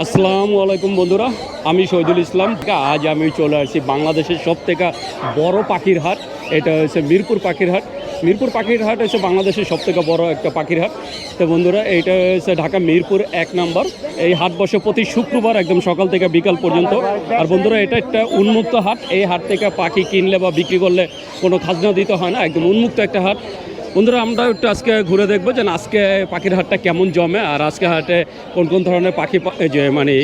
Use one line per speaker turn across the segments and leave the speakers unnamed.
আসসালামু আলাইকুম বন্ধুরা, আমি শহীদুল ইসলাম। আজ আমি চলে আসছি বাংলাদেশের সব থেকে বড় পাখির হাট। এটা হচ্ছে মিরপুর পাখির হাট। মিরপুর পাখির হাট হচ্ছে বাংলাদেশের সব থেকে বড় একটা পাখির হাট। তো বন্ধুরা এইটা হচ্ছে ঢাকা মিরপুর এক নম্বর। এই হাট বসে প্রতি শুক্রবার একদম সকাল থেকে বিকাল পর্যন্ত। আর বন্ধুরা, এটা একটা উন্মুক্ত হাট। এই হাট থেকে পাখি কিনলে বা বিক্রি করলে কোনো খাজনা দিতে হয় না। একদম উন্মুক্ত একটা হাট। বন্ধুরা আমরা একটু আজকে ঘুরে দেখব যে আজকে পাখির হাটটা কেমন জমে আর আজকে হাটে কোন কোন ধরনের পাখি যে মানে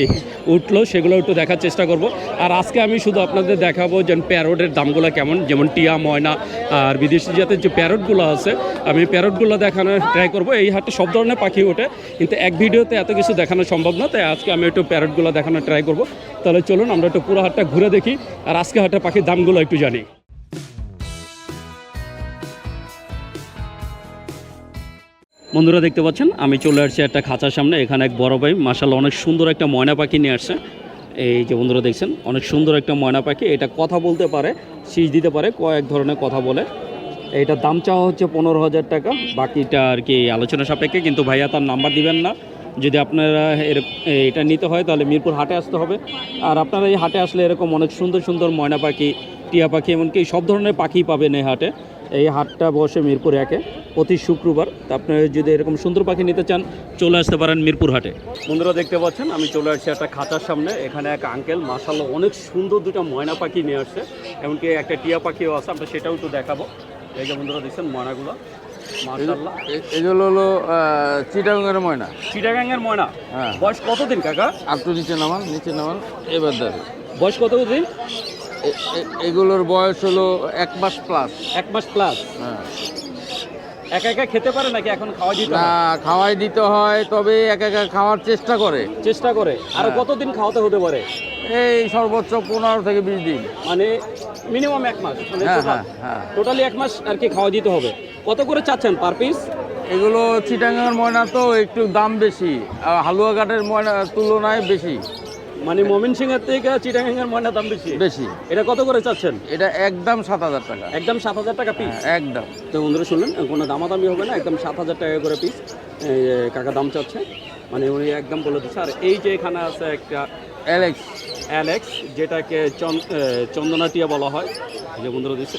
উঠল সেগুলো একটু দেখার চেষ্টা করব। আর আজকে আমি শুধু আপনাদের দেখাবো যে প্যারোটের দামগুলো কেমন, যেমন টিয়া, ময়না আর বিদেশি জাতের যে প্যারোটগুলো আছে, আমি প্যারটগুলো দেখানোর ট্রাই করব। এই হাটে সব ধরনের পাখি ওঠে, কিন্তু এক ভিডিওতে এত কিছু দেখানো সম্ভব না, তাই আজকে আমি একটু প্যারোটগুলো দেখানোর ট্রাই করব। তাহলে চলুন, আমরা একটু পুরো হাটটা ঘুরে দেখি আর আজকে হাটে পাখির দামগুলো একটু জানি। বন্ধুরা দেখতে পাচ্ছেন, আমি চলে আসছি একটা খাঁচার সামনে, এখানে এক বড় ভাই মাসাল অনেক সুন্দর একটা ময়না পাখি নিয়ে আসছে। এই যে বন্ধুরা দেখছেন, অনেক সুন্দর একটা ময়না পাখি, এটা কথা বলতে পারে, শীষ দিতে পারে, কয়েক ধরনের কথা বলে। এইটার দাম চাওয়া হচ্ছে পনেরো হাজার টাকা, বাকিটা আর কি আলোচনা সাপেক্ষে, কিন্তু ভাইয়া তার নাম্বার দিবেন না। যদি আপনারা এর এটা নিতে হয়, তাহলে মিরপুর হাটে আসতে হবে। আর আপনারা এই হাটে আসলে এরকম অনেক সুন্দর সুন্দর ময়না পাখি, টিয়া পাখি, এমনকি সব ধরনের পাখি পাবেন এই হাটে। এই হাটটা বসে মিরপুর একে। প্রতি শুক্রবার তা আপনারা যদি এরকম সুন্দর পাখি নিতে চান চলে আসতে পারেন মিরপুর হাটে। বন্ধুরা দেখতে পাচ্ছেন আমি চলে আসছি একটা খাঁচার সামনে। এখানে এক আঙ্কেল মাসাল্লাহ অনেক সুন্দর দুটো ময়না পাখি নিয়ে আসছে। এমনকি একটা টিয়া পাখিও আছে আমরা সেটাও একটু দেখাবো। এই যে বন্ধুরা দেখছেন ময়নাগুলো
এগুলো হলো চিটাগাঙ্গের ময়না।
চিটাগাঙ্গের ময়না?
হ্যাঁ।
বয়স কতদিন কাকা?
একটু নিচে নামান নিচে নামান এবার ধরে।
বয়স কতদিন?
এগুলোর বয়স হলো এক মাস প্লাস
এক মাস প্লাস
হ্যাঁ।
একা একা খেতে পারে নাকি এখন খাওয়া দিতে
না খাওয়াই দিতে হয় তবে এক একা খাওয়ার চেষ্টা করে।
চেষ্টা করে। আরও
হ্যাঁ।
কতদিন খাওয়াতে হতে পারে?
এই সর্বোচ্চ পনেরো থেকে বিশ দিন।
মানে মিনিমাম এক মাস। মানে
হ্যাঁ হ্যাঁ
টোটালি এক মাস আর কি খাওয়া দিতে হবে। কত করে চাচ্ছেন পার পিস
এগুলো চিটাগাঙ্গের ময়না তো একটু দাম বেশি। আর হালুয়াঘাটের ময়নার তুলনায় বেশি।
মানে মমিন সিং এর থেকে চিটাগাঙ্গের ময়না দাম বেশি।
বেশি।
এটা কত করে চাচ্ছেন?
এটা একদম সাত হাজার টাকা।
একদম সাত হাজার টাকা পিস
হ্যাঁ, একদম।
তো বন্ধুরা শুনলেন কোনো দামাদামি হবে না একদম সাত হাজার টাকা করে পিস কাকা দাম চাচ্ছে। মানে উনি একদম বলে দিচ্ছে। আর এই যে এখানে আছে একটা
অ্যালেক্স
অ্যালেক্স যেটাকে চন্দনাটিয়া বলা হয়। যে বন্ধুরা দিচ্ছে।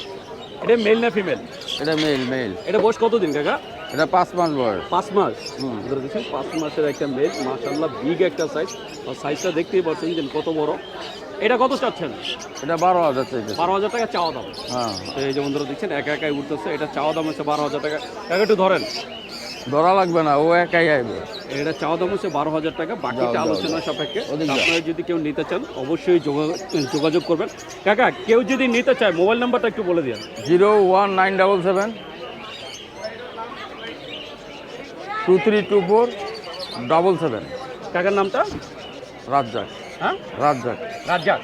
এটা মেল না ফিমেল
এটা মেল মেল
এটা বয়স কতদিন কাকা?
এটা পাঁচ মাস বয়স।
পাঁচ মাস?
হুম।
ধরে দেখছেন পাঁচ মাসের একটা মেল মাশাল্লাহ বিগ একটা সাইজ আর সাইজটা দেখতেই পাচ্ছেন যে কত বড়। এটা কত চাচ্ছেন?
এটা বারো হাজার
বারো হাজার টাকা চাওয়া দাম।
হ্যাঁ।
এই যে বন্ধুরা দেখছেন একা একাই উঠতেছে এটা চাওয়া দাম হচ্ছে বারো হাজার টাকা। টাকা একটু ধরেন।
ধরা লাগবে না ও একাই আইবে।
এটা চাওয়া দাম হচ্ছে বারো হাজার টাকা বাকিটা আলোচনা সাপেক্ষে। আপনারা যদি কেউ নিতে চান অবশ্যই যোগা- যোগাযোগ করবেন। কাকা কেউ যদি নিতে চায় মোবাইল নাম্বারটা একটু বলে দিন
zero one nine double seven two three two four double seven
কাকার নামটা?
রাজ্জাক।
হ্যাঁ?
রাজ্জাক।
রাজ্জাক।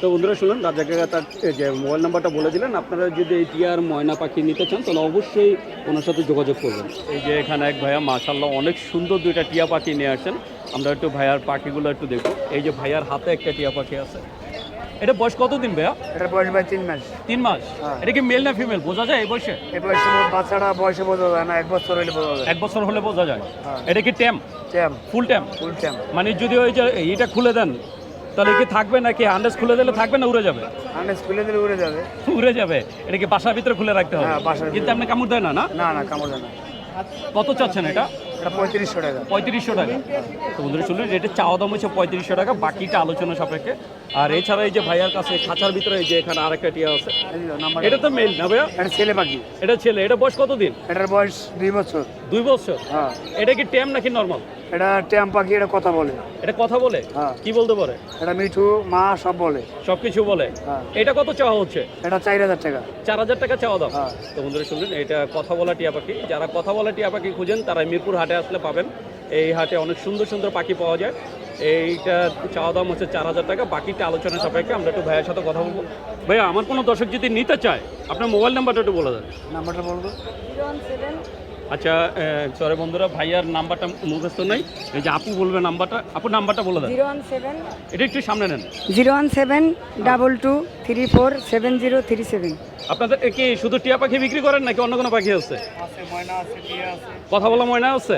তো বন্ধুরা শুনুন রাজ্জাক কাকা তার যে মোবাইল নাম্বারটা বলে দিলেন আপনারা যদি এই টিয়ার ময়না পাখি নিতে চান তাহলে অবশ্যই ওনার সাথে যোগাযোগ করবেন। এই যে এখানে এক ভাইয়া মাশাল্লাহ অনেক সুন্দর দুইটা টিয়া পাখি নিয়ে আসছেন। আমরা একটু ভাইয়ার পাখিগুলো একটু দেখব। এই যে ভাইয়ার হাতে একটা টিয়া পাখি আছে। এটা বয়স কতদিন ভাইয়া?
এটা বয়স ভাই তিন মাস।
তিন মাস?
হ্যাঁ।
এটা কি মেল না ফিমেল বোঝা যায় এই বয়সে?
এই বয়সে বাচ্চাটা বয়সে বোঝা যায় না এক বছর হইলে বোঝা যায়।
এক বছর হলে বোঝা যায়।
হ্যাঁ।
এটা কি ট্যাম
ট্যাম
ফুল ট্যাম
ফুল ট্যাম
মানে যদি ওই যে এইটা খুলে দেন তাহলে কি থাকবে নাকি আন্দাজ খুলে দিলে থাকবে না উড়ে যাবে?
আন্ডাজ খুলে দিলে উড়ে যাবে।
উড়ে যাবে। এটা কি বাসার ভিতরে খুলে রাখতে হবে?
হ্যাঁ,
কিন্তু আপনি কামড় দেয় না না?
না না কামড় যায় না।
কত চাচ্ছেন এটা
এটা? পঁয়ত্রিশশো টাকা।
পঁয়ত্রিশশো টাকা। তো বন্ধুরা শুনলেন এটা চাওয়া দাম হচ্ছে পঁয়ত্রিশশো টাকা বাকিটা আলোচনা সাপেক্ষে। আর এছাড়া এই যে ভাইয়ার কাছে খাঁচার ভিতরে এই যে এখানে আরেকটা টিয়া আছে। এটা তো মেল না ভাইয়া?
এটা ছেলে পাখি।
এটা ছেলে এটা বয়স কতদিন?
এটার বয়স দুই বছর।
দুই বছর?
হ্যাঁ।
এটা কি ট্যাম নাকি নর্মাল
এটা ট্যাম পাখি এটা কথা বলে
এটা কথা বলে?
হ্যাঁ।
কি বলতে পারে?
এটা মিঠু মা সব বলে।
সব কিছু বলে।
হ্যাঁ।
এটা কত চাওয়া হচ্ছে?
এটা চার হাজার টাকা।
চার হাজার টাকা চাওয়া দাম?
হ্যাঁ।
তো বন্ধুরা শুনলেন এটা কথা বলা টিয়া পাখি। যারা কথা বলা টিয়া পাখি খুঁজেন তারা মিরপুর হাটে আসলে পাবেন। এই হাটে অনেক সুন্দর সুন্দর পাখি পাওয়া যায়। এইটা চাওয়া দাম হচ্ছে চার হাজার টাকা। বাকিটা আলোচনা সাপেক্ষে আমরা একটু ভাইয়ের সাথে কথা বলব। ভাইয়া আমার কোনো দর্শক যদি নিতে চায় আপনার মোবাইল নাম্বারটা একটু বলে দেন।
নাম্বারটা বলব?
আচ্ছা সরে বন্ধুরা ভাইয়ার নাম্বারটা মুখস্থ নাই। এই যে আপু বলবে নাম্বারটা আপু নাম্বারটা বলে দেন।
জিরো ওয়ান সেভেন
এটা একটু সামনে নেন।
Zero one seven double two three four seven zero three seven.
আপনাদের এ কি শুধু টিয়া পাখি বিক্রি করেন নাকি অন্য কোনো পাখি আছে?
আছে ময়না আছে টিয়া আছে।
কথা বলা ময়না আছে?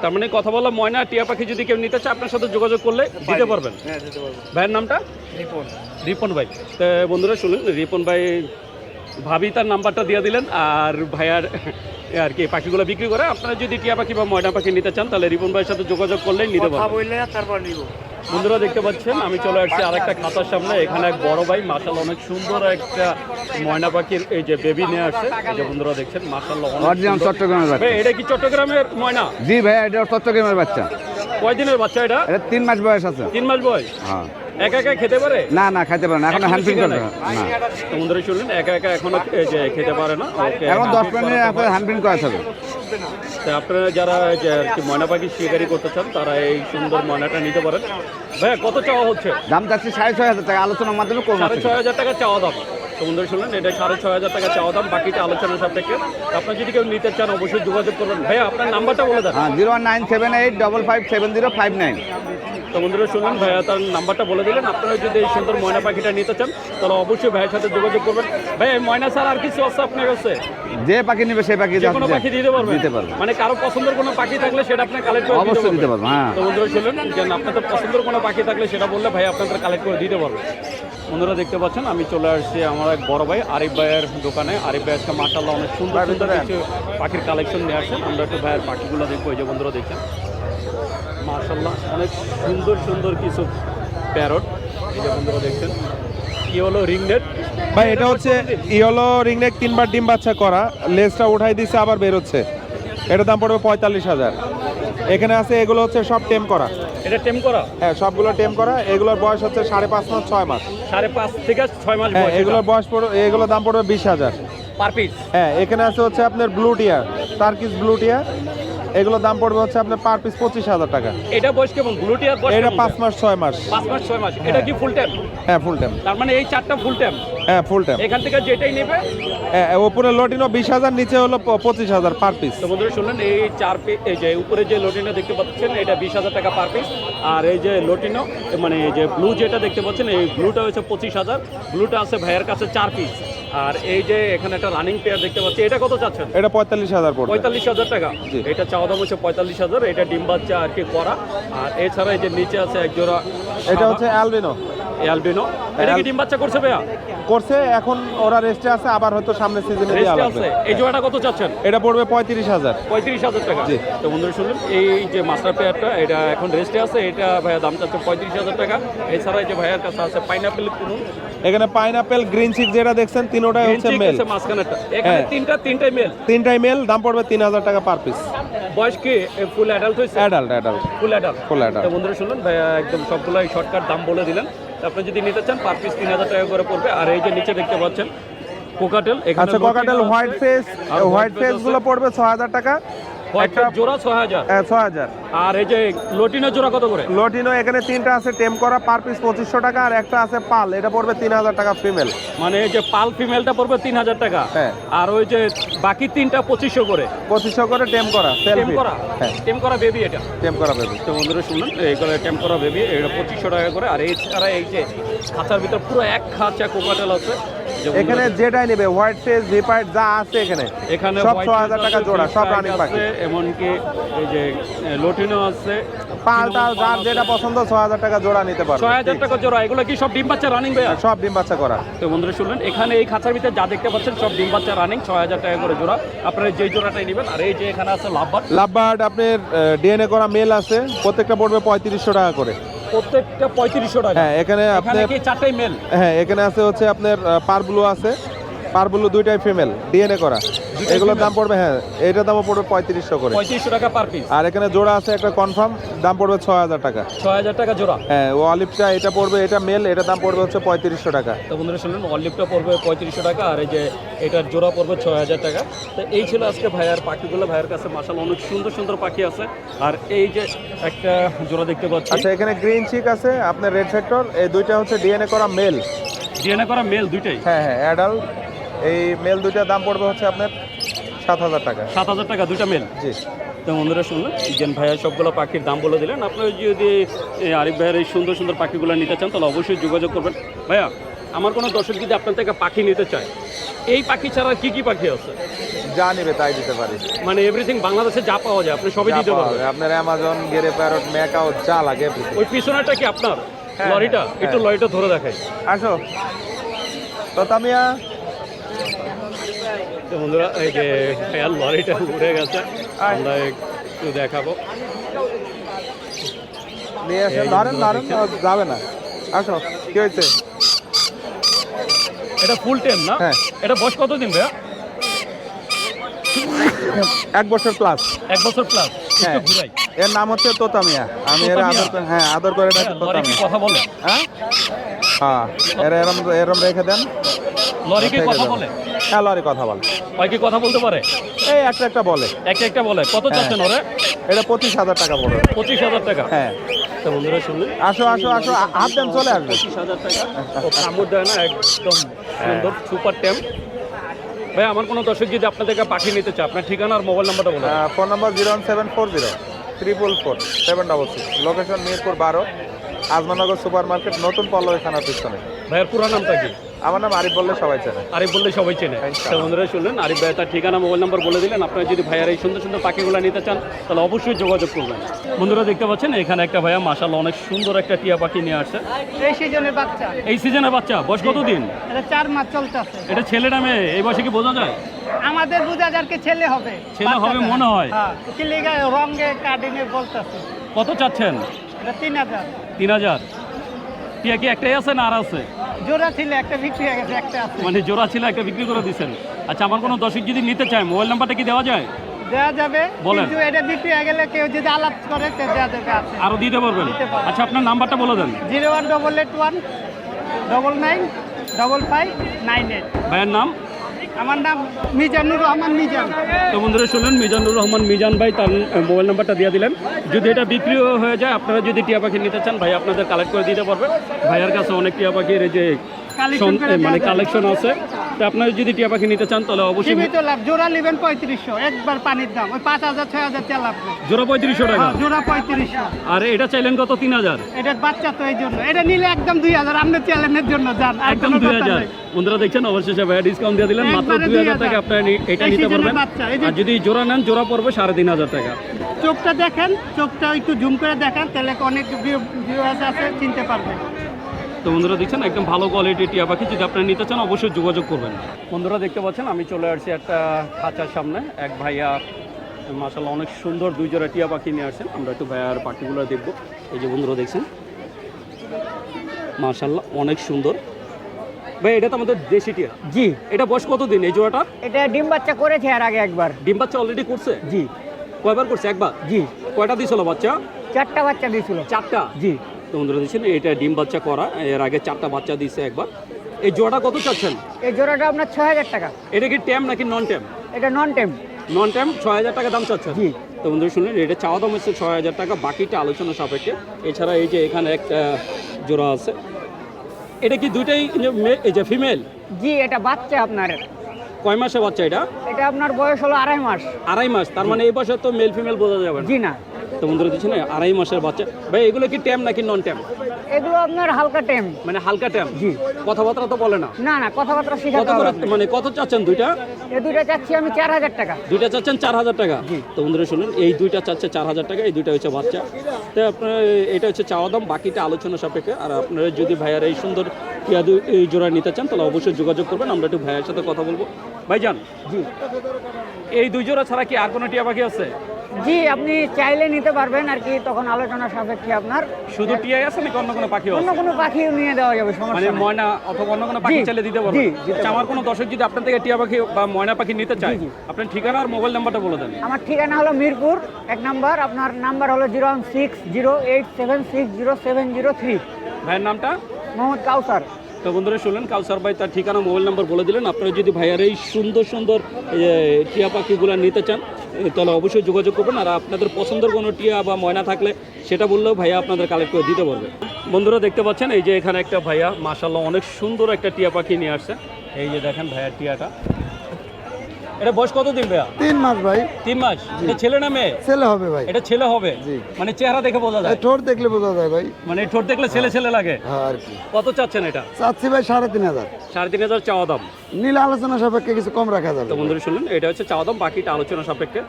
তার মানে কথা বলা ময়না টিয়া পাখি যদি কেউ নিতে চায় আপনার সাথে যোগাযোগ করলে দিতে পারবেন।
হ্যাঁ
ভাইয়ের নামটা?
রিপন।
রিপন ভাই। তো বন্ধুরা শুনুন রিপন ভাই ভাবি তার নাম্বারটা দিয়ে দিলেন আর ভাইয়ার আর কি পাখিগুলো বিক্রি করে আপনারা যদি টিয়া পাখি বা ময়না পাখি নিতে চান তাহলে রিপন ভাইয়ের সাথে যোগাযোগ করলেই নিতে
কথা
পারবেন।
তারপর নিব।
বন্ধুরা দেখতে পাচ্ছেন আমি চলে আসছি আরেকটা খাতার সামনে। এখানে এক বড় ভাই মাসাল অনেক সুন্দর একটা ময়না পাখির এই যে বেবি নিয়ে আসছে। এই যে বন্ধুরা দেখছেন
অরিজিনাল চট্টগ্রামের বাচ্চা।
এটা কি চট্টগ্রামের ময়না?
জি ভাই এটা চট্টগ্রামের বাচ্চা।
কয়দিনের বাচ্চা এটা?
এটা তিন মাস বয়স আছে।
তিন মাস বয়স?
হ্যাঁ।
একা একা খেতে পারে?
না না খেতে পারে না এখন হ্যান্ড না।
বন্ধুরা শুনলেন একা একা এখনও এই যে খেতে পারে না?
এখন দশ মিনিট আপনার। হ্যান্ড
আপনারা যারা যে কি ময়না পাখি শিকারি করতে চান তারা এই সুন্দর ময়নাটা নিতে পারেন। ভাইয়া কত চাওয়া হচ্ছে?
দাম চাচ্ছি সাড়ে ছয় হাজার টাকা আলোচনার মাধ্যমে
সাড়ে ছয় হাজার টাকা চাওয়া দাম। তো বন্ধুরা শুনলেন এটা সাড়ে ছয় হাজার টাকা চাওয়া দাম বাকিটা আলোচনার সাপেক্ষে। আপনার যদি কেউ নিতে চান অবশ্যই যোগাযোগ করবেন। ভাইয়া আপনার নাম্বারটা বলে দেন।
হ্যাঁ zero nine seven eight double five seven zero five nine.
তো বন্ধুরা শুনলেন ভাইয়া তার নাম্বারটা বলে দিলেন। আপনারা যদি এই সুন্দর ময়না পাখিটা নিতে চান তাহলে অবশ্যই ভাইয়ের সাথে যোগাযোগ করবেন। ভাই ময়না ছাড়া আর কিছু আছে আপনার কাছে?
যে পাখি নেবে সেই পাখি
যে কোনো পাখি দিতে পারবেন
দিতে পারবে।
মানে কারও পছন্দের কোনো পাখি থাকলে সেটা আপনি কালেক্ট করে
অবশ্যই দিতে পারব হ্যাঁ।
তো বন্ধুরা শুনলেন যে আপনাদের পছন্দের কোনো পাখি থাকলে সেটা বললে ভাই আপনাদের কালেক্ট করে দিতে পারবে। বন্ধুরা দেখতে পাচ্ছেন আমি চলে আসছি আমার এক বড় ভাই আরিফ ভাইয়ের দোকানে। আরিফ ভাই আজকে মাসাল্লাহ অনেক সুন্দর সুন্দর কিছু পাখির কালেকশন নিয়ে আসেন আমরা একটু ভাইয়ের পাখিগুলো দেখব এই যে বন্ধুরা দেখছেন। মাসাল্লাহ অনেক সুন্দর সুন্দর কিছু প্যারট। এই যে বন্ধুরা দেখছেন কি হলো রিংনেট
ভাই এটা হচ্ছে ইয়েলো রিংনেক তিনবার ডিম বাচ্চা করা। লেজটা উঠাই দিছে আবার বেরোচ্ছে। এটার দাম পড়বে পঁয়তাল্লিশ হাজার। এখানে আছে এগুলো হচ্ছে সব টেম করা।
এটা টেম করা?
হ্যাঁ সবগুলো টেম করা। এগুলোর বয়স হচ্ছে সাড়ে পাঁচ মাস ছয় মাস।
সাড়ে পাঁচ থেকে ছয় মাস
হ্যাঁ এগুলোর বয়স পড়বে এগুলোর দাম পড়বে বিশ হাজার।
Per piece?
হ্যাঁ এখানে আছে হচ্ছে আপনার blue tear turquoise blue tear. এগুলোর দাম পড়বে হচ্ছে আপনার পার পিস পঁচিশ হাজার টাকা।
এটা বয়স কেমন? ব্লুটিয়ার বয়স
এটা পাঁচ মাস ছয় মাস।
পাঁচ মাস ছয় মাস। এটা কি ফুল টাইম
হ্যাঁ ফুল টাইম
তার মানে এই চারটা ফুল টাইম
হ্যাঁ ফুল টাইম
এখান থেকে যেটাই নেবে।
হ্যাঁ ওপরে লটিনো বিশ হাজার নিচে হলো পঁচিশ হাজার পার পিস
তো বন্ধুরা শুনলেন এই চার পিস এই যে উপরে যে লোটিনো দেখতে পাচ্ছেন এটা বিশ হাজার টাকা পার পিস আর এই যে লোটিনো মানে এই যে ব্লু যেটা দেখতে পাচ্ছেন এই ব্লুটা হচ্ছে পঁচিশ হাজার। ব্লুটা আছে ভাইয়ের কাছে চার পিস আর এই যে এখানে একটা রানিং পেয়ার দেখতে পাচ্ছি এটা কত চাচ্ছেন?
এটা পঁয়তাল্লিশ হাজার পড়বে।
পঁয়তাল্লিশ হাজার টাকা। এটা চাওয়া দাম হচ্ছে পঁয়তাল্লিশ হাজার এটা ডিম বাচ্চা আর কি করা। আর এছাড়া এই যে নিচে আছে এক জোড়া
এটা হচ্ছে অ্যালবিনো
অ্যালবিনো এটা কি ডিম বাচ্চা করছে ভাইয়া?
করছে এখন ওরা রেস্টে আছে আবার হয়তো সামনের সিজনে
রেস্টে
লাগবে।
এই জোড়াটা কত চাচ্ছেন?
এটা পড়বে পঁয়ত্রিশ হাজার।
পঁয়ত্রিশ হাজার টাকা।
জি।
তো বন্ধুরা শুনলেন এই যে মাস্টার পেয়ারটা এটা এখন রেস্টে আছে এটা ভাইয়া দাম চাচ্ছে পঁয়ত্রিশ হাজার টাকা। এছাড়া এই যে ভাইয়ার কাছে আছে পাইনাপেল কুনুন।
এখানে পাইনাপেল গ্রিন চিক যেটা দেখছেন তিনোটাই হচ্ছে মেল
এখানে
হ্যাঁ।
তিনটা তিনটাই মেল
তিনটাই মেল দাম পড়বে তিন হাজার টাকা পার পিস
বয়স কি? ফুল অ্যাডাল্ট হয়েছে?
Adult adult
full adult
adult।
তো বন্ধুরা শুনলেন ভাইয়া একদম সবগুলাই শর্টকাট দাম বলে দিলেন। আপনি যদি নিতে চান পার পিস তিন হাজার টাকা করে পড়বে। আর এই যে নিচে দেখতে পাচ্ছেন কোকাটেল এখানে
আচ্ছা কোকাটেল হোয়াইট ফেস
আর
হোয়াইট ফেসগুলো পড়বে ছ হাজার টাকা। একটা-
জোড়া ছয় হাজার।
ছ হাজার।
আর এই যে লোটিনের জোড়া কত করে?
লটিনো এখানে তিনটা আছে টেম করা পার পিস পঁচিশশো টাকা আর একটা আছে পাল। এটা পড়বে তিন হাজার টাকা ফিমেল।
মানে এই যে পাল ফিমেলটা পড়বে তিন হাজার টাকা।
হ্যাঁ।
আর ওই যে বাকি তিনটা পঁচিশশো করে।
পঁচিশশো করে টেম করা
টেম করা?
হ্যাঁ।
টেম করা বেবি এটা?
টেম করা বেবি
তো বন্ধুরা শুনলেন এইগুলো টেম করা বেবি এটা পঁচিশশো টাকা করে। আর এছাড়া এই যে খাঁচার ভিতর পুরো এক খাঁচা কোকাটেল আছে।
এখানে যেটাই নেবে হোয়াইট ফেস ভিপাইট যা আছে এখানে
এখানে
সব ছ হাজার টাকা জোড়া সব রানিং পাখি
এমনকি এই যে লোটিনো আছে
পাল টাল যার যেটা পছন্দ ছ হাজার টাকা জোড়া নিতে পারবে।
ছয় হাজার টাকা জোড়া এগুলো কি সব ডিম বাচ্চা রানিং ভাইয়া?
সব ডিম বাচ্চা করা।
তো বন্ধুরা শুনলেন এখানে এই খাঁচার ভিতরে যা দেখতে পাচ্ছেন সব ডিম বাচ্চা রানিং ছয় হাজার টাকা করে জোড়া। আপনারা যেই জোড়াটাই নেবেন আর এই যে এখানে আছে লাভবার
লাভবার্ড আপনার ডিএনএ করা মেল আছে প্রত্যেকটা পড়বে পঁয়ত্রিশশো টাকা করে।
প্রত্যেকটা পঁয়ত্রিশশো টাকা।
হ্যাঁ এখানে আপনার
চারটাই মেল
হ্যাঁ এখানে আছে হচ্ছে আপনার পারগুলো আছে। পারব্লু দুইটাই ফিমেল ডিএনএ করা। এগুলোর দাম পড়বে হ্যাঁ এটার দামও পড়বে পঁয়ত্রিশশো করে।
পঁয়ত্রিশশো টাকা পার পিস
আর এখানে জোড়া আছে একটা কনফার্ম দাম পড়বে ছ হাজার টাকা।
ছয় হাজার টাকা জোড়া।
হ্যাঁ ও অলিভটা এটা পড়বে এটা মেল এটার দাম পড়বে হচ্ছে পঁয়ত্রিশশো টাকা।
তো বন্ধুরা শুনলেন অলিভটা পড়বে পঁয়ত্রিশশো টাকা আর এই যে এটার জোড়া পড়বে ছয় হাজার টাকা। তো এই ছিল আজকে ভাইয়ার পাখিগুলো। ভাইয়ের কাছে মাসাল অনেক সুন্দর সুন্দর পাখি আছে। আর এই যে একটা জোড়া দেখতে পাচ্ছি।
আচ্ছা এখানে গ্রিন চিক আছে আপনার রেড ফ্যাক্টর এই দুইটা হচ্ছে ডিএনএ করা মেল
ডিএনএ করা মেল দুইটাই?
হ্যাঁ হ্যাঁ অ্যাডাল্ট এই মেল দুইটার দাম পড়বে হচ্ছে আপনার সাত হাজার টাকা।
সাত হাজার টাকা দুইটা মেল
জি।
তো বন্ধুরা শুনলেন ইজেন ভাইয়া সবগুলো পাখির দাম বলে দিলেন। আপনারা যদি আরিফ ভাইয়ের এই সুন্দর সুন্দর পাখিগুলো নিতে চান তাহলে অবশ্যই যোগাযোগ করবেন। ভাইয়া আমার কোনো দর্শক যদি আপনার থেকে পাখি নিতে চায় এই পাখি ছাড়া কি কি পাখি আছে?
যা নিবে তাই দিতে পারি।
মানে এভরিথিং বাংলাদেশে যা পাওয়া যায় আপনি সবই দিতে পারবেন।
আপনার অ্যামাজন গেরে প্যারট ম্যাকাও যা লাগে।
ওই পিছনেরটা কি আপনার?
হ্যাঁ,
লরিটা?
হ্যাঁ,
একটু লরিটা ধরে দেখাই।
আসো। তো তামিয়া
তো বন্ধুরা এই যে ভাইয়ার লরিটা উড়ে গেছে আমরা একটু দেখাবো।
নিয়ে আসেন ধরেন ধরেন ও যাবে না। আসো কি হয়েছে?
এটা ফুল টেম না?
হ্যাঁ।
এটা বয়স কতদিন ভাইয়া?
এক বছর প্লাস
এক বছর প্লাস
হ্যাঁ এর নাম হচ্ছে তোতামিয়া আমি এর আদর করে হ্যাঁ আদর করে ডাকি তোতামিয়া
কথা বলে?
হ্যাঁ? হ্যাঁ এর এরম এরম রেখে দেন।
লরি কি কথা বলে?
হ্যাঁ লরি কথা বলে।
ওই কি কথা বলতে পারে?
এই একটা একটা বলে।
একটা একটা বলে। কত
হ্যাঁ।
চাচ্ছেন ওরে?
এটা পঁচিশ হাজার টাকা পড়বে
পঁচিশ হাজার টাকা?
হ্যাঁ।
তো বন্ধুরা শুনলেন?
আসো আসো আসো হাত দেন চলে আসবে।
পঁচিশ হাজার টাকা। ও কামড় দেয় না একদম সুন্দর সুপার টেম ভাই আমার কোনো দর্শক যদি আপনার থেকে পাঠিয়ে নিতে চায় আপনার ঠিকানা আর মোবাইল নাম্বারটা বলুন।
Phone number zero one seven four zero triple four seven double six location Mirpur বারো আজমানগর সুপার মার্কেট নতুন পল্লবী থানার পিছনে।
ভাইয়ের পুরো নামটা কি?
আমার নাম আরিফ বললে সবাই চেনে।
আরিফ বললে সবাই চেনে। তো বন্ধুরা শুনলেন আরিফ ভাই তার ঠিকানা মোবাইল নাম্বার বলে দিলেন। আপনারা যদি ভাইয়ার এই সুন্দর সুন্দর পাখিগুলো নিতে চান তাহলে অবশ্যই যোগাযোগ করবেন। বন্ধুরা দেখতে পাচ্ছেন এখানে একটা ভাইয়া মাসাল্লাহ অনেক সুন্দর একটা টিয়া পাখি নিয়ে আসছে।
এই সিজনের বাচ্চা।
এই সিজনের বাচ্চা বয়স কত দিন
এটা চার মাস চলতেছে।
এটা ছেলেটা মেয়ে? এই বয়সে কি বোঝা যায়?
আমাদের বুঝাজারকে ছেলে হবে।
ছেলে হবে মনে হয়।
হ্যাঁ কি লিগা রঙে বলতেছে।
কত চাচ্ছেন?
এটা তিন হাজার।
তিন হাজার। টিয়া কি একটাই আছে না আর আছে?
জোড়া ছিল একটা বিক্রি হয়ে গেছে একটা আছে।
মানে জোড়া ছিল একটা বিক্রি করে দিচ্ছেন আচ্ছা আমার কোনো দর্শক যদি নিতে চায় মোবাইল নাম্বারটা কি দেওয়া যায়?
দেওয়া যাবে। কিন্তু এটা বিক্রি হয়ে গেলে কেউ যদি আলাপ করে তো দেওয়া যাবে
আরও দিতে পারবেন। আচ্ছা আপনার নাম্বারটা বলে দেন।
Zero one double eight one double nine double five nine eight.
ভাইয়ের নাম?
আমার নাম মিজানুর রহমান মিজান।
তো বন্ধুরা শুনলেন মিজানুর রহমান মিজান ভাই তার মোবাইল নাম্বারটা দিয়ে দিলেন। যদি এটা বিক্রিও হয়ে যায় আপনারা যদি টিয়া পাখি নিতে চান ভাই আপনাদের কালেক্ট করে দিতে পারবেন ভাইয়ের কাছে অনেক টিয়া পাখির এই যে মানে কালেকশন আছে। তো আপনারা যদি টিয়া পাখি নিতে চান তাহলে অবশ্যই
সীমিত লাভ। জোড়া নেবেন পঁয়ত্রিশশো। একবার পানির দাম। ওই পাঁচ হাজার ছয় হাজার তেল লাগবে।
জোড়া পঁয়ত্রিশশো টাকা?
হ্যাঁ, জোড়া পঁয়ত্রিশশো।
আর এটা চাইলেন কত? তিন হাজার?
এটার বাচ্চা তো এই জন্য। এটা নিলে একদম দুই হাজার। আপনার চ্যালেঞ্জের জন্য যান।
একদম দুই হাজার। বন্ধুরা দেখছেন অবশেষে ভাইয়া ডিসকাউন্ট দিয়ে দিলেন। মাত্র দুই হাজার টাকা আপনারা এটা নিতে পারবেন। আর যদি জোড়া নেন জোড়া পড়বে সাড়ে তিন হাজার টাকা।
চোখটা দেখেন চোখটা একটু জুম করে দেখেন তাহলে অনেক ভিউয়ার্স আছে চিনতে পারবেন।
তো বন্ধুরা দেখছেন একদম ভালো কোয়ালিটির টিয়া পাখি। যদি আপনারা নিতে চান অবশ্যই যোগাযোগ করবেন। বন্ধুরা দেখতে পাচ্ছেন আমি চলে আসছি একটা খাঁচার সামনে। এক ভাইয়া মাসাল্লাহ অনেক সুন্দর দুই জোড়া টিয়া পাখি নিয়ে আসছেন। আমরা একটু ভাইয়ার পাখিগুলো দেখব। এই যে বন্ধুরা দেখছেন মাসাল্লাহ অনেক সুন্দর। ভাই এটা তো আমাদের দেশি টিয়া।
জি।
এটা বয়স কতদিন এই জোড়াটা?
এটা ডিম বাচ্চা করেছে আর আগে একবার।
ডিম বাচ্চা অলরেডি করছে?
জি।
কয়বার করছে? একবার?
জি।
কয়টা দিয়েছিল বাচ্চা?
চারটা বাচ্চা দিয়েছিল।
চারটা?
জি।
বন্ধুরা দেখছেন এটা ডিম বাচ্চা করা এর আগে চারটা বাচ্চা দিয়েছে একবার। এই জোড়াটা কত চাচ্ছেন?
এই জোড়াটা আপনার ছয় হাজার টাকা।
এটা কি ট্যাম নাকি নন ট্যাম
এটা নন টেম
নন টাইম ছয় হাজার টাকা দাম চাচ্ছেন?
জি।
তো বন্ধুরা শুনলেন এটা চাওয়া দাম হচ্ছে ছয় হাজার টাকা বাকিটা আলোচনা সাপেক্ষে। এছাড়া এই যে এখানে একটা জোড়া আছে। এটা কি দুইটাই এই যে ফিমেল
জি এটা বাচ্চা আপনার।
কয় মাসে বাচ্চা এটা?
এটা আপনার বয়স হলো আড়াই মাস।
আড়াই মাস তার মানে এই বছর তো মেল ফিমেল বোঝা যাবে না।
জি না।
তো বন্ধুরা দিচ্ছি না আড়াই মাসের বাচ্চা। ভাই এগুলো কি ট্যাম নাকি নন ট্যাম
এগুলো আপনার হালকা টেম
মানে হালকা ট্যাম
জি।
কথাবার্তা তো বলে না।
না না কথাবার্তা
কত করে
হবে
মানে কত চাচ্ছেন দুইটা?
এই দুইটা চাচ্ছি আমি চার হাজার টাকা।
দুইটা চাচ্ছেন চার হাজার টাকা। তো বন্ধুরা শুনুন এই দুইটা চাচ্ছে চার হাজার টাকা এই দুইটা হচ্ছে বাচ্চা। তো আপনার এটা হচ্ছে চাওয়া দাম বাকিটা আলোচনা সাপেক্ষে। আর আপনারা যদি ভাইয়ার এই সুন্দর এই জোড়া নিতে চান তাহলে অবশ্যই যোগাযোগ করবেন আমরা একটু ভাইয়ের সাথে কথা বলব। ভাইজান
জি।
এই দুই জোড়া ছাড়া কি আর কোনো টিয়া পাখি আছে?
জি আপনি চাইলে নিতে পারবেন আর কি তখন আলোচনা সাপেক্ষে আপনার।
শুধু টিয়াই আছে নাকি অন্য কোনো পাখিও
অন্য কোনো পাখি নিয়ে দেওয়া যাবে
মানে
সমস্যা নেই।
ময়না অথবা অন্য কোনো পাখি চাইলে দিতে পারব
জি,
আচ্ছা, আমার কোনো দর্শক যদি আপনার থেকে টিয়া পাখি বা ময়না পাখি নিতে চায় আপনার ঠিকানা আর মোবাইল নাম্বারটা বলে দেন।
আমার ঠিকানা হলো মিরপুর এক নাম্বার। আপনার নাম্বার হলো zero one six zero eight seven six zero seven zero three.
ভাইয়ের নামটা?
মোহাম্মদ কাউসার।
তো বন্ধুরা শুনলেন, কাউসার ভাই তার ঠিকানা, মোবাইল নাম্বার বলে দিলেন। আপনারা যদি ভাইয়ার এই সুন্দর সুন্দর টিয়া পাখিগুলো নিতে চান তাহলে অবশ্যই যোগাযোগ করবেন। আর আপনাদের পছন্দের কোনো টিয়া বা ময়না থাকলে সেটা বললেও ভাইয়া আপনাদের কালেক্ট করে দিতে পারবে। বন্ধুরা দেখতে পাচ্ছেন, এই যে এখানে একটা ভাইয়া মাসাল্লাহ অনেক সুন্দর একটা টিয়া পাখি নিয়ে আসছে। এই যে দেখেন ভাইয়ার টিয়াটা। এটা বয়স কত দিন ভাইয়া?
তিন মাস ভাই।
তিন মাস? এটা ছেলে না মেয়ে?
ছেলে হবে ভাই।
এটা ছেলে হবে? মানে চেহারা দেখে বোঝা যায়?
ঠোঁট দেখলে বোঝা যায় ভাই।
মানে ঠোঁট দেখলে ছেলে ছেলে লাগে?
হ্যাঁ আর কি।
কত চাচ্ছেন এটা?
চাচ্ছি ভাই সাড়ে তিন হাজার।
সাড়ে তিন হাজার চাওয়া দাম।
নীল আলোচনা সাপেক্ষে কিছু কম রাখা যাবে।
তো বন্ধুরা শুনলেন এটা হচ্ছে চাওয়া দাম বাকিটা আলোচনা সাপেক্ষে।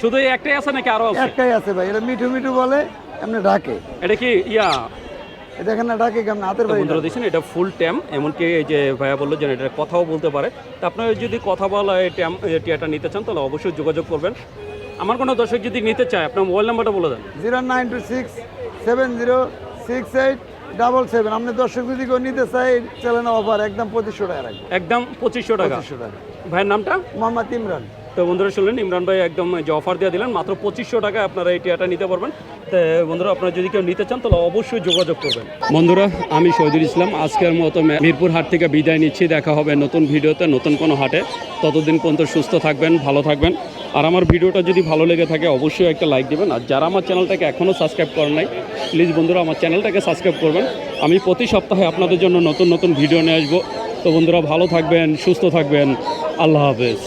শুধু একটাই আছে নাকি আরও
একটাই আছে ভাই এটা মিঠু মিঠু বলে এমনি ডাকে।
এটা কি ইয়া?
এটা এখানে ডাকে কেমন? হাতের বাড়ি
বন্ধুরা দেখছেন এটা ফুল ট্যাম এমনকি এই যে ভাইয়া বলল যে এটা কথাও বলতে পারে। তো আপনারা যদি কথা বলা এই ট্যাম টিয়াটা নিতে চান তাহলে অবশ্যই যোগাযোগ করবেন। আমার কোনো দর্শক যদি নিতে চায় আপনার মোবাইল নাম্বারটা বলে দেন।
Zero nine two six seven zero six eight double seven. আপনি দর্শক যদি কেউ নিতে চাই চ্যানেল অফার একদম পঁচিশশো টাকা
একদম পঁচিশশো টাকা। ভাইয়ের নামটা?
মোহাম্মদ ইমরান।
তো বন্ধুরা শুনলেন, ইমরান ভাই একদম যে অফার দিয়ে দিলেন, মাত্র পঁচিশশো টাকায় আপনারা এই টিয়াটা নিতে পারবেন। তো বন্ধুরা, আপনারা যদি কেউ নিতে চান, তাহলে অবশ্যই যোগাযোগ করবেন। বন্ধুরা, আমি শহীদুল ইসলাম, আজকের মতো মিরপুর হাট থেকে বিদায় নিচ্ছি। দেখা হবে নতুন ভিডিওতে, নতুন কোনো হাটে। ততদিন পর্যন্ত সুস্থ থাকবেন, ভালো থাকবেন। আর আমার ভিডিওটা যদি ভালো লেগে থাকে, অবশ্যই একটা লাইক দিবেন। আর যারা আমার চ্যানেলটাকে এখনও সাবস্ক্রাইব করেন নাই প্লিজ বন্ধুরা, আমার চ্যানেলটাকে সাবস্ক্রাইব করবেন। আমি প্রতি সপ্তাহে আপনাদের জন্য নতুন নতুন ভিডিও নিয়ে আসব। তো বন্ধুরা, ভালো থাকবেন, সুস্থ থাকবেন। আল্লাহ হাফেজ।